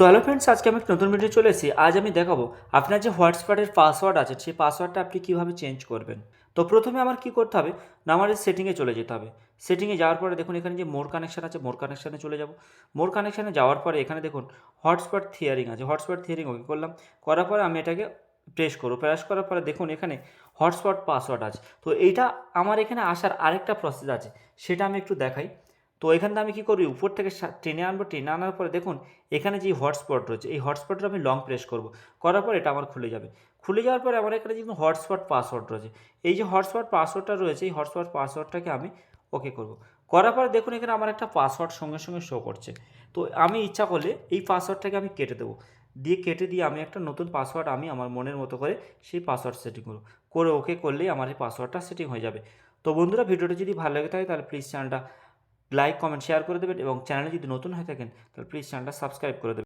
So hello friends আজকে আমি নতুন ভিডিও চলে আজ আমি দেখাবো আপনার যে হোয়াটসঅ্যাপের পাসওয়ার্ড আছে, সেই পাসওয়ার্ডটা আপনি কীভাবে চেঞ্জ করবেন। তো প্রথমে আমার কী করতে হবে? না আমার সেটিংয়ে চলে যেতে হবে। সেটিংয়ে যাওয়ার পরে দেখুন, এখানে যে মোর কানেকশান আছে মোর কানেকশানে চলে যাব। মোর কানেকশানে যাওয়ার পরে এখানে দেখুন হটস্পট থিয়ারিং আছে। হটস্পট থিয়ারিং ওকে করলাম। করার পরে আমি এটাকে প্রেস করব। প্রেস করার পরে দেখুন, এখানে হটস্পট পাসওয়ার্ড আছে। তো এইটা আমার এখানে আসার আরেকটা প্রসেস আছে। সেটা আমি একটু দেখাই। তো এখান আমি কী করি? উপর থেকে টেনে আনব, টেনে আনার পরে দেখুন, এখানে যে হটস্পট রয়েছে, এই হটস্পটটা আমি লং প্রেস করব। করার পর এটা আমার খুলে যাবে। খুলে যাওয়ার পরে আমার এখানে যেমন হটস্পট পাসওয়ার্ড রয়েছে, এই যে হটস্পট পাসওয়ার্ডটা রয়েছে, এই হটস্পট পাসওয়ার্ডটাকে আমি ওকে করব। করার পরে দেখুন, এখানে আমার একটা পাসওয়ার্ড সঙ্গে সঙ্গে শো করছে। তো আমি ইচ্ছা করলে এই পাসওয়ার্ডটাকে আমি কেটে দেবো। দিয়ে কেটে দিয়ে আমি একটা নতুন পাসওয়ার্ড আমি আমার মনের মতো করে সেই পাসওয়ার্ড সেটিং করব। করে ওকে করলেই আমার এই পাসওয়ার্ডটা সেটিং হয়ে যাবে। তো বন্ধুরা, ভিডিওটা যদি ভালো লেগে থাকে, তাহলে প্লিজ চ্যানেলটা লাইক কমেন্ট শেয়ার করে দেবেন এবং চ্যানেলে যদি নতুন হয়ে থাকেন, তাহলে প্লিজ চ্যানেলটা সাবস্ক্রাইব করে দেবেন।